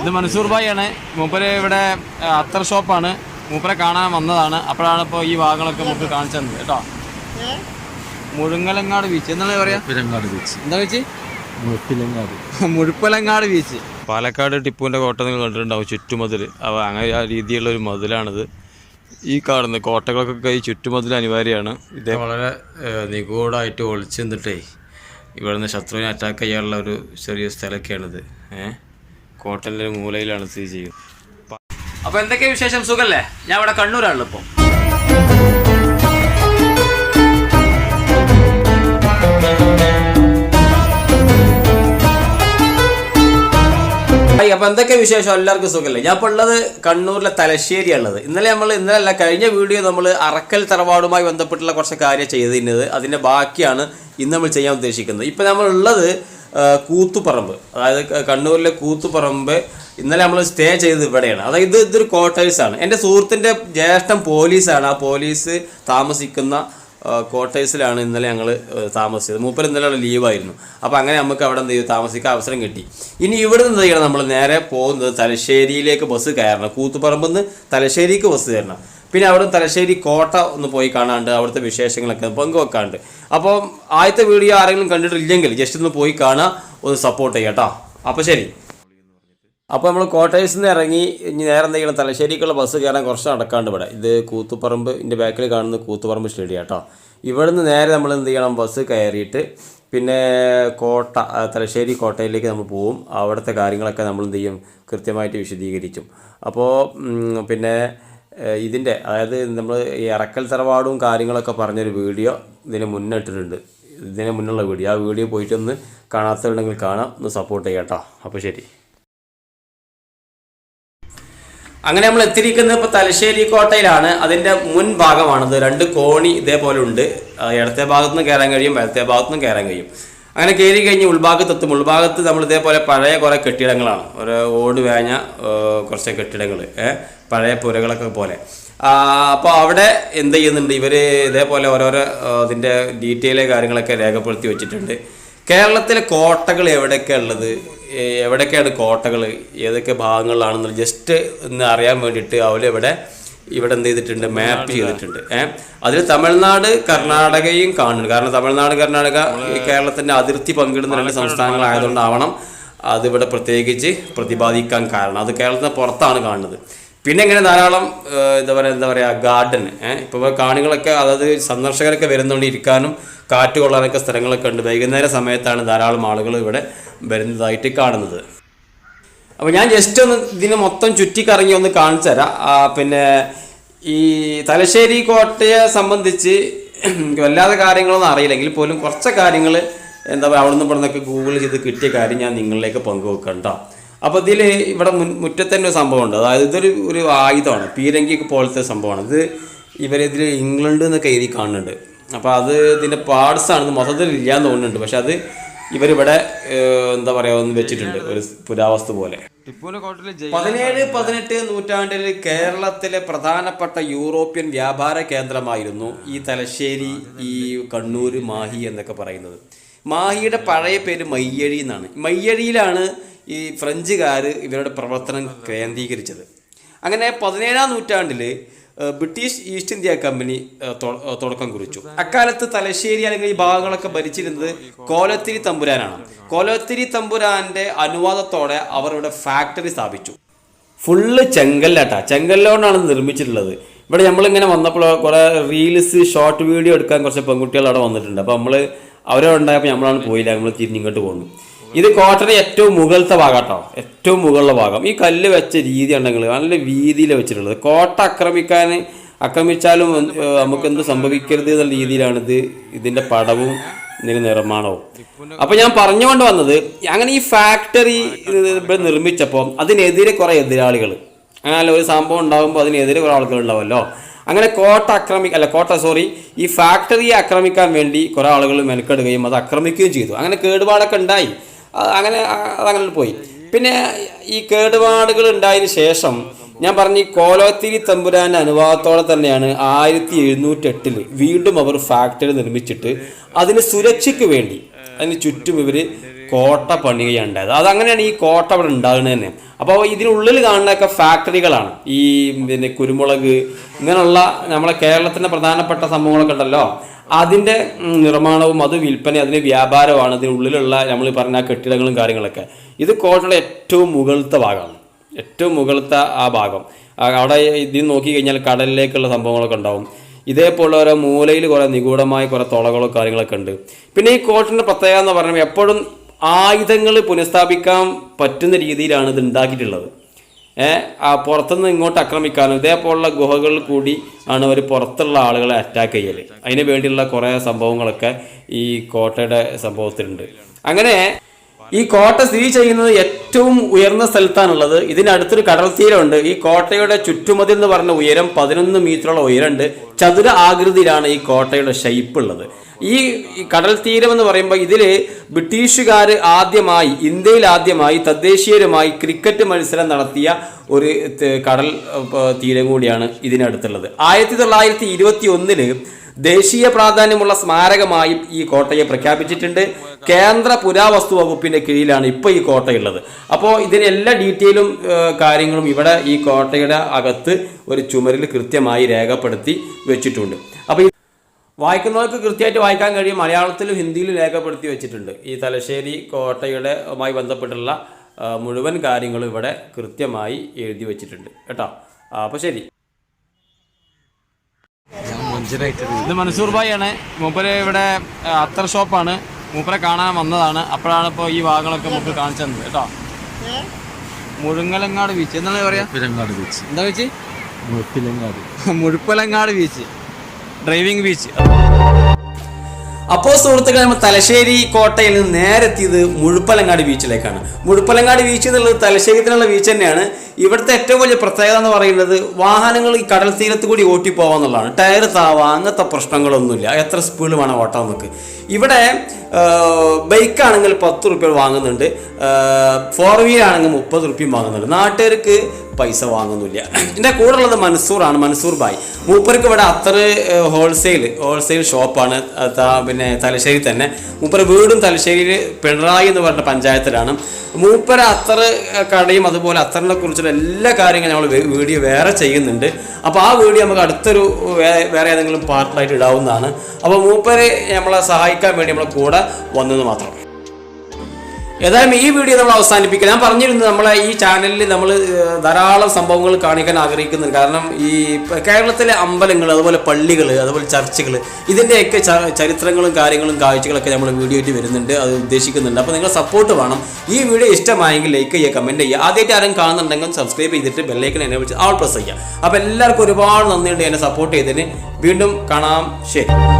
ഇത് മൻസൂർ ഭായി ആണ് മൂപ്പര് ഇവിടെ അത്തർ ഷോപ്പാണ്. മൂപ്പരെ കാണാൻ വന്നതാണ്. അപ്പോഴാണ് ഇപ്പോൾ ഈ ഭാഗങ്ങളൊക്കെ നമുക്ക് കാണിച്ചു തന്നത്. കേട്ടോ? മുഴുങ്ങലങ്ങാട് ബീച്ച് എന്താണ് പറയാ? പിരങ്ങാട് ബീച്ച് എന്താ ബീച്ച് മുഴുപ്പിലങ്ങാട്. മുഴുപ്പലങ്ങാട് ബീച്ച് പാലക്കാട് ടിപ്പുവിന്റെ കോട്ട നിങ്ങൾ കണ്ടിട്ടുണ്ടാവും ചുറ്റുമതിൽ അവ അങ്ങനെ ആ രീതിയിലുള്ള ഒരു മതിലാണിത്. ഈ കാണുന്ന കോട്ടകൾക്കൊക്കെ ഈ ചുറ്റുമതിൽ അനിവാര്യമാണ്. ഇതേ വളരെ നിഗൂഢമായിട്ട് ഒളിച്ചു നിന്നിട്ടേ ഇവിടുന്ന് ശത്രുവിനെ അറ്റാക്ക് ചെയ്യാനുള്ള ഒരു ചെറിയ സ്ഥലമൊക്കെയാണിത്. ഏഹ് കോട്ടന്റെ ഒരു മൂലയിലാണ് സ്ഥിതി ചെയ്യും അപ്പോൾ എന്തൊക്കെ വിശേഷം? സുഖല്ലേ? ഞാൻ ഇവിടെ കണ്ണൂരാണല്ലോ ഇപ്പോൾ ഹായ് അപ്പൊ എന്തൊക്കെ വിശേഷം? എല്ലാവർക്കും സുഖമല്ലേ ഞാൻ ഇപ്പോൾ ഉള്ളത് കണ്ണൂരിലെ തലശ്ശേരിയാണുള്ളത്. ഇന്നലെ നമ്മൾ ഇന്നലെ കഴിഞ്ഞ വീഡിയോ നമ്മൾ അറക്കൽ തറവാടുമായി ബന്ധപ്പെട്ടുള്ള കുറച്ച് കാര്യം ചെയ്തിരുന്നത്. അതിന്റെ ബാക്കിയാണ് ഇന്ന് നമ്മൾ ചെയ്യാൻ ഉദ്ദേശിക്കുന്നത്. ഇപ്പൊ നമ്മൾ ഉള്ളത് കൂത്തുപറമ്പ്. അതായത് കണ്ണൂരിലെ കൂത്തുപറമ്പ് ഇന്നലെ നമ്മൾ സ്റ്റേ ചെയ്തത് ഇവിടെയാണ്. അതായത് ഇത് ഇതൊരു ക്വാർട്ടേഴ്സ് ആണ് എന്റെ സുഹൃത്തിന്റെ ജ്യേഷ്ഠൻ പോലീസാണ്. ആ പോലീസ് താമസിക്കുന്ന ക്വാർട്ടേഴ്സിലാണ് ഇന്നലെ ഞങ്ങൾ താമസിച്ചത്. മൂപ്പർ ഇന്നലെ ലീവായിരുന്നു. അപ്പോൾ അങ്ങനെ നമുക്ക് അവിടെ എന്ത് ചെയ്തു? താമസിക്കാൻ അവസരം കിട്ടി. ഇനി ഇവിടെ നിന്ന് ചെയ്യണം? നമ്മൾ നേരെ പോകുന്നത് തലശ്ശേരിയിലേക്ക് ബസ് കയറണം. കൂത്തുപറമ്പിൽ നിന്ന് തലശ്ശേരിക്ക് ബസ് കയറണം. പിന്നെ അവിടെ തലശ്ശേരി കോട്ട ഒന്ന് പോയി കാണാണ്ട് അവിടുത്തെ വിശേഷങ്ങളൊക്കെ പങ്കുവെക്കാണ്ട്. അപ്പോൾ ആദ്യത്തെ വീഡിയോ ആരെങ്കിലും കണ്ടിട്ടില്ലെങ്കിൽ ജസ്റ്റ് ഒന്ന് പോയി കാണുക ഒന്ന് സപ്പോർട്ട് ചെയ്യാം കേട്ടോ അപ്പോൾ ശരി. അപ്പോൾ നമ്മൾ കോട്ടേഴ്സിൽ നിന്ന് ഇറങ്ങി ഇനി നേരെ എന്തെങ്കിലും തലശ്ശേരിക്കുള്ള ബസ് കയറാൻ കുറച്ച് നടക്കാണ്ട് ഇവിടെ. ഇത് കൂത്തുപറമ്പ് ഇതിന്റെ ബാക്കിൽ കാണുന്ന കൂത്തുപറമ്പ് സ്റ്റേഡിയം കേട്ടോ നിന്ന് നേരെ നമ്മൾ എന്ത് ചെയ്യണം ബസ് കയറിയിട്ട് പിന്നെ കോട്ട തലശ്ശേരി കോട്ടയിലേക്ക് നമ്മൾ പോവും. അവിടുത്തെ കാര്യങ്ങളൊക്കെ നമ്മൾ എന്ത് ചെയ്യും? കൃത്യമായിട്ട് വിശദീകരിക്കും. അപ്പോൾ പിന്നെ ഇതിന്റെ അതായത് നമ്മൾ ഈ അറക്കൽ തറവാടും കാര്യങ്ങളൊക്കെ പറഞ്ഞൊരു വീഡിയോ ഇതിന് മുന്നിട്ടിട്ടുണ്ട് ഇതിന് മുന്നുള്ള വീഡിയോ. ആ വീഡിയോ പോയിട്ടൊന്ന് കാണാത്തവരുണ്ടെങ്കിൽ കാണാം. ഒന്ന് സപ്പോർട്ട് ചെയ്യാം കേട്ടോ അപ്പോൾ ശരി. അങ്ങനെ നമ്മൾ എത്തിയിരിക്കുന്നത് ഇപ്പോൾ തലശ്ശേരി കോട്ടയിലാണ്. അതിന്റെ മുൻ ഭാഗമാണത്. രണ്ട് കോണി ഇതേപോലെ ഉണ്ട്. ഇടത്തെ ഭാഗത്തുനിന്ന് കയറാൻ കഴിയും വലത്തെ ഭാഗത്തുനിന്ന് കയറാൻ കഴിയും. അങ്ങനെ കയറി കഴിഞ്ഞ് ഉൾഭാഗത്തെത്തും ഉൾഭാഗത്ത് നമ്മൾ ഇതേപോലെ പഴയ കുറേ കെട്ടിടങ്ങളാണ്. ഒരു ഓട് വേഞ്ഞ കുറച്ച് കെട്ടിടങ്ങൾ പഴയ പുരകളൊക്കെ പോലെ. അപ്പോൾ അവിടെ എന്ത് ചെയ്യുന്നുണ്ട്? ഇവർ ഇതേപോലെ ഓരോരോ ഇതിന്റെ ഡീറ്റെയിലെ കാര്യങ്ങളൊക്കെ രേഖപ്പെടുത്തി വെച്ചിട്ടുണ്ട്. കേരളത്തിലെ കോട്ടകൾ എവിടെയൊക്കെ ഉള്ളത്? എവിടെയൊക്കെയാണ് കോട്ടകൾ ഏതൊക്കെ ഭാഗങ്ങളിലാണെന്ന് ജസ്റ്റ് ഒന്ന് അറിയാൻ വേണ്ടിയിട്ട് അവരിവിടെ ഇവിടെ എന്ത് ചെയ്തിട്ടുണ്ട്? മാപ്പ് ചെയ്തിട്ടുണ്ട്. ഏഹ് അതിൽ തമിഴ്നാട് കർണാടകയും കാണുന്നുണ്ട്. കാരണം തമിഴ്നാട് കർണാടക ഈ കേരളത്തിന്റെ അതിർത്തി പങ്കിടുന്ന രണ്ട് സംസ്ഥാനങ്ങളായതുകൊണ്ടാവണം. അതിവിടെ പ്രത്യേകിച്ച് പ്രതിപാദിക്കാൻ കാരണം. അത് കേരളത്തിന് പുറത്താണ് കാണുന്നത്. പിന്നെ ഇങ്ങനെ ധാരാളം എന്താ പറയുക എന്താ പറയുക ഗാർഡൻ ഇപ്പോൾ കാണികളൊക്കെ അതായത് സന്ദർശകരൊക്കെ വരുന്നുണ്ട് ഇരിക്കാനും കാറ്റ് കൊള്ളാനൊക്കെ സ്ഥലങ്ങളൊക്കെ ഉണ്ട്. വൈകുന്നേര സമയത്താണ് ധാരാളം ആളുകൾ ഇവിടെ വരുന്നതായിട്ട് കാണുന്നത്. അപ്പോൾ ഞാൻ ജസ്റ്റ് ഒന്ന് ഇതിന് മൊത്തം ചുറ്റിക്കറങ്ങി ഒന്ന് കാണിച്ചു തരാം. പിന്നെ ഈ തലശ്ശേരി കോട്ടയെ സംബന്ധിച്ച് വല്ലാതെ കാര്യങ്ങളൊന്നും അറിയില്ലെങ്കിൽ പോലും കുറച്ച് കാര്യങ്ങൾ എന്താ പറയുക അവിടെ നിന്ന് ഇവിടെ നിന്നൊക്കെ ഗൂഗിൾ ചെയ്ത് കിട്ടിയ കാര്യം ഞാൻ നിങ്ങളിലേക്ക് പങ്കുവെക്കണ്ട അപ്പോൾ ഇതിൽ ഇവിടെ മുൻ മുറ്റത്തന്നെ ഒരു സംഭവമുണ്ട്. അതായത് ഇതൊരു ഒരു ആയുധമാണ്. പീരങ്കി പോലത്തെ സംഭവമാണ്. ഇത് ഇവരിതിൽ ഇംഗ്ലണ്ട് എന്നൊക്കെ എഴുതി കാണുന്നുണ്ട്. അപ്പോൾ അത് ഇതിന്റെ പാർട്സാണ് ഇത് മൊത്തത്തിൽ ഇല്ലാന്ന് തോന്നുന്നുണ്ട്. പക്ഷെ അത് ഇവരിവിടെ എന്താ പറയുക ഒന്ന് വെച്ചിട്ടുണ്ട്. ഒരു പുരാവസ്തു പോലെ. പതിനേഴ് പതിനെട്ട് നൂറ്റാണ്ടിൽ കേരളത്തിലെ പ്രധാനപ്പെട്ട യൂറോപ്യൻ വ്യാപാര കേന്ദ്രമായിരുന്നു ഈ തലശ്ശേരി ഈ കണ്ണൂർ മാഹി എന്നൊക്കെ പറയുന്നത്. മാഹിയുടെ പഴയ പേര് മയ്യഴി എന്നാണ്. മയ്യഴിയിലാണ് ഈ ഫ്രഞ്ചുകാർ ഇവരുടെ പ്രവർത്തനം കേന്ദ്രീകരിച്ചത്. അങ്ങനെ പതിനേഴാം നൂറ്റാണ്ടിൽ ബ്രിട്ടീഷ് ഈസ്റ്റ് ഇന്ത്യ കമ്പനി തുടക്കം കുറിച്ചു. അക്കാലത്ത് തലശ്ശേരി അല്ലെങ്കിൽ ഈ ഭാഗങ്ങളൊക്കെ ഭരിച്ചിരുന്നത് കോലത്തിരി തമ്പുരാനാണ്. കോലത്തിരി തമ്പുരാന്റെ അനുവാദത്തോടെ അവർ ഇവിടെ ഫാക്ടറി സ്ഥാപിച്ചു. ഫുള്ള് ചെങ്കല്ലാട്ടാ. ചെങ്കല്ലോണ്ടാണ് നിർമ്മിച്ചിട്ടുള്ളത്. ഇവിടെ നമ്മളിങ്ങനെ വന്നപ്പോൾ കുറേ റീൽസ് ഷോർട്ട് വീഡിയോ എടുക്കാൻ കുറച്ച് പെൺകുട്ടികൾ അവിടെ വന്നിട്ടുണ്ട്. അപ്പോൾ നമ്മൾ അവരെ ഉണ്ടായപ്പോൾ നമ്മളാണ് പോയില്ല. നമ്മൾ തിരിഞ്ഞിങ്ങോട്ട് പോകുന്നു ഇത് കോട്ടയുടെ ഏറ്റവും മുകളിലത്തെ ഭാഗം കേട്ടോ. ഏറ്റവും മുകളിലെ ഭാഗം. ഈ കല്ല് വെച്ച രീതി ഉണ്ടെങ്കിൽ നല്ല വീതിയിൽ വെച്ചിട്ടുള്ളത്. കോട്ട ആക്രമിക്കാൻ ആക്രമിച്ചാലും നമുക്ക് എന്ത് സംഭവിക്കരുത് എന്നുള്ള രീതിയിലാണ് ഇത് ഇതിന്റെ പടവും ഇതിന്റെ നിർമ്മാണവും. അപ്പോൾ ഞാൻ പറഞ്ഞുകൊണ്ട് വന്നത് അങ്ങനെ ഈ ഫാക്ടറി ഇവിടെ നിർമ്മിച്ചപ്പോൾ അതിനെതിരെ കുറേ എതിരാളികൾ അങ്ങനെ ഒരു സംഭവം ഉണ്ടാകുമ്പോൾ അതിനെതിരെ കുറേ ആളുകൾ ഉണ്ടാവുമല്ലോ. അങ്ങനെ കോട്ട ആക്രമി അല്ല കോട്ട സോറി ഈ ഫാക്ടറിയെ ആക്രമിക്കാൻ വേണ്ടി കുറേ ആളുകൾ മെനക്കെടുകയും അത് ആക്രമിക്കുകയും ചെയ്തു. അങ്ങനെ കേടുപാടൊക്കെ ഉണ്ടായി. അങ്ങനെ അതങ്ങനെ പോയി. പിന്നെ ഈ കേടുപാടുകൾ ഉണ്ടായതിനു ശേഷം ഞാൻ പറഞ്ഞു കോലോത്തിരി തമ്പുരാന്റെ അനുവാദത്തോടെ തന്നെയാണ് ആയിരത്തി എഴുന്നൂറ്റി എട്ടിൽ വീണ്ടും അവർ ഫാക്ടറി നിർമ്മിച്ചിട്ട് അതിന് സുരക്ഷയ്ക്ക് വേണ്ടി അതിന് ചുറ്റും ഇവർ കോട്ട പണിയുകയുണ്ടായത് അതങ്ങനെയാണ് ഈ കോട്ട അവിടെ ഉണ്ടാകുന്നത് തന്നെ. അപ്പോൾ ഇതിനുള്ളിൽ കാണുന്നതൊക്കെ ഫാക്ടറികളാണ്. ഈ പിന്നെ കുരുമുളക് ഇങ്ങനെയുള്ള നമ്മളെ കേരളത്തിന്റെ പ്രധാനപ്പെട്ട സംഭവങ്ങളൊക്കെ ഉണ്ടല്ലോ. അതിന്റെ നിർമ്മാണവും അത് വിൽപ്പന അതിന് വ്യാപാരമാണ് ഉള്ളിലുള്ള നമ്മൾ പറഞ്ഞ കെട്ടിടങ്ങളും കാര്യങ്ങളൊക്കെ. ഇത് കോട്ടയുടെ ഏറ്റവും മുകളിലത്തെ ഭാഗമാണ്. ഏറ്റവും മുകളിലത്തെ ആ ഭാഗം. അവിടെ ഇതിൽ നോക്കി കഴിഞ്ഞാൽ കടലിലേക്കുള്ള സംഭവങ്ങളൊക്കെ ഉണ്ടാവും. ഇതേപോലെ ഓരോ മൂലയിൽ കുറേ നിഗൂഢമായ കുറേ തുളകളോ കാര്യങ്ങളൊക്കെ ഉണ്ട്. പിന്നെ ഈ കോട്ടിന്റെ പ്രത്യേകത എന്ന് പറയുമ്പോൾ എപ്പോഴും ആയുധങ്ങൾ പുനഃസ്ഥാപിക്കാൻ പറ്റുന്ന രീതിയിലാണ് ഇത് ഉണ്ടാക്കിയിട്ടുള്ളത്. പുറത്തുനിന്ന് ഇങ്ങോട്ട് ആക്രമിക്കാനും ഇതേപോലുള്ള ഗുഹകളിൽ കൂടി ആണ് അവർ പുറത്തുള്ള ആളുകളെ അറ്റാക്ക് ചെയ്യൽ അതിന് വേണ്ടിയുള്ള കുറേ സംഭവങ്ങളൊക്കെ ഈ കോട്ടയുടെ സംഭവത്തിലുണ്ട്. അങ്ങനെ ഈ കോട്ട സ്ഥിതി ചെയ്യുന്നത് ഏറ്റവും ഉയർന്ന സ്ഥലത്താണുള്ളത്. ഇതിനടുത്തൊരു കടൽ തീരമുണ്ട്. ഈ കോട്ടയുടെ ചുറ്റുമതിൽ എന്ന് പറഞ്ഞ ഉയരം പതിനൊന്ന് മീറ്ററോളം ഉയരമുണ്ട്. ചതുര ആകൃതിയിലാണ് ഈ കോട്ടയുടെ ഷെയ്പ്പ് ഉള്ളത്. ഈ കടൽ തീരം എന്ന് പറയുമ്പോൾ ഇതിൽ ബ്രിട്ടീഷുകാർ ആദ്യമായി ഇന്ത്യയിൽ ആദ്യമായി തദ്ദേശീയരുമായി ക്രിക്കറ്റ് മത്സരം നടത്തിയ ഒരു കടൽ തീരം കൂടിയാണ് ഇതിനടുത്തുള്ളത്. ആയിരത്തി തൊള്ളായിരത്തി ഇരുപത്തി ഒന്നിൽ ദേശീയ പ്രാധാന്യമുള്ള സ്മാരകമായും ഈ കോട്ടയെ പ്രഖ്യാപിച്ചിട്ടുണ്ട്. കേന്ദ്ര പുരാവസ്തു വകുപ്പിന്റെ കീഴിലാണ് ഇപ്പോൾ ഈ കോട്ടയുള്ളത്. അപ്പോൾ ഇതിന് എല്ലാ ഡീറ്റെയിലും കാര്യങ്ങളും ഇവിടെ ഈ കോട്ടയുടെ അകത്ത് ഒരു ചുമരിൽ കൃത്യമായി രേഖപ്പെടുത്തി വെച്ചിട്ടുണ്ട്. അപ്പോൾ വായിക്കുന്നവർക്ക് കൃത്യമായിട്ട് വായിക്കാൻ കഴിയും. മലയാളത്തിലും ഹിന്ദിയിലും രേഖപ്പെടുത്തി വെച്ചിട്ടുണ്ട്. ഈ തലശ്ശേരി കോട്ടയുടെ മായി ബന്ധപ്പെട്ടുള്ള മുഴുവൻ കാര്യങ്ങളും ഇവിടെ കൃത്യമായി എഴുതി വെച്ചിട്ടുണ്ട്. കേട്ടോ? അപ്പോൾ ശരി. ഇത് മൻസൂർ ഭായി ആണ് മൂപ്പര് ഇവിടെ അത്തർ ഷോപ്പാണ്. മൂപ്പരെ കാണാൻ വന്നതാണ്. അപ്പോഴാണ് ഇപ്പോൾ ഈ ഭാഗങ്ങളൊക്കെ മൂപ്പര് കാണിച്ചു തന്നത്. കേട്ടോ? മുഴുങ്ങലങ്ങാട് ബീച്ച്. എന്താണ് പറയാ? മുഴപ്പിലങ്ങാട് ബീച്ച്. എന്താ beach? Muzhappilangad. Muzhappilangad beach. Driving beach. അപ്പോൾ സുഹൃത്തുക്കളെ നമ്മൾ തലശ്ശേരി കോട്ടയിൽ നിന്ന് നേരെ എത്തിയത് മുഴുപ്പലങ്ങാട് ബീച്ചിലേക്കാണ്. മുഴുപ്പലങ്ങാട് ബീച്ച് എന്നുള്ളത് തലശ്ശേരിത്തിനുള്ള ബീച്ച് തന്നെയാണ്. ഇവിടുത്തെ ഏറ്റവും വലിയ പ്രത്യേകത എന്ന് പറയുന്നത് വാഹനങ്ങൾ ഈ കടൽ തീരത്ത് കൂടി ഓട്ടി പോകാന്നുള്ളതാണ് ടയർ താവാ അങ്ങനത്തെ പ്രശ്നങ്ങളൊന്നുമില്ല. എത്ര സ്പീഡ് വേണം ഓട്ടാൻ നമുക്ക്. ഇവിടെ ബൈക്കാണെങ്കിൽ പത്ത് റുപ്യ വാങ്ങുന്നുണ്ട്. ഫോർ വീലർ ആണെങ്കിൽ മുപ്പത് റുപ്യം വാങ്ങുന്നുണ്ട്. നാട്ടുകാർക്ക് പൈസ വാങ്ങുന്നില്ല. എന്റെ കൂടെ ഉള്ളത് മൻസൂറാണ് മൻസൂർ ഭായ് മൂപ്പർക്ക് ഇവിടെ അത്ര ഹോൾസെയിൽ ഹോൾസെയിൽ ഷോപ്പാണ് പിന്നെ തലശ്ശേരി തന്നെ. മൂപ്പര വീടും തലശ്ശേരിയിൽ പിണറായി എന്ന് പറഞ്ഞ പഞ്ചായത്തിലാണ്. മൂപ്പര അത്ര കടയും അതുപോലെ അത്തറിനെ കുറിച്ചുള്ള എല്ലാ കാര്യങ്ങളും നമ്മൾ വീഡിയോ വേറെ ചെയ്യുന്നുണ്ട്. അപ്പോൾ ആ വീഡിയോ നമുക്ക് അടുത്തൊരു വേറെ ഏതെങ്കിലും പാർട്ടിലായിട്ട് ഇടാവുന്നതാണ്. അപ്പോൾ മൂപ്പരെ നമ്മളെ സഹായിക്കാൻ വേണ്ടി നമ്മളെ കൂടെ വന്നത് മാത്രം. ഏതായാലും ഈ വീഡിയോ നമ്മൾ അവസാനിപ്പിക്കുക ഞാൻ പറഞ്ഞിരുന്നു നമ്മളെ ഈ ചാനലിൽ നമ്മൾ ധാരാളം സംഭവങ്ങൾ കാണിക്കാൻ ആഗ്രഹിക്കുന്നുണ്ട്. കാരണം ഈ കേരളത്തിലെ അമ്പലങ്ങൾ അതുപോലെ പള്ളികൾ അതുപോലെ ചർച്ചുകൾ ഇതിന്റെയൊക്കെ ചരിത്രങ്ങളും കാര്യങ്ങളും കാഴ്ചകളൊക്കെ നമ്മൾ വീഡിയോ ആയിട്ട് വരുന്നുണ്ട്. അത് ഉദ്ദേശിക്കുന്നുണ്ട്. അപ്പോൾ നിങ്ങൾ സപ്പോർട്ട് വേണം. ഈ വീഡിയോ ഇഷ്ടമായെങ്കിൽ ലൈക്ക് ചെയ്യുക കമന്റ് ചെയ്യുക. ആദ്യമായിട്ട് ആരും കാണുന്നുണ്ടെങ്കിൽ സബ്സ്ക്രൈബ് ചെയ്തിട്ട് ബെല്ലൈക്കൻ എന്നെ വിളിച്ച് ആൾ പ്രസ് ചെയ്യുക. അപ്പോൾ എല്ലാവർക്കും ഒരുപാട് നന്ദിയുണ്ട് എന്നെ സപ്പോർട്ട് ചെയ്തതിന്. വീണ്ടും കാണാം. ശരി.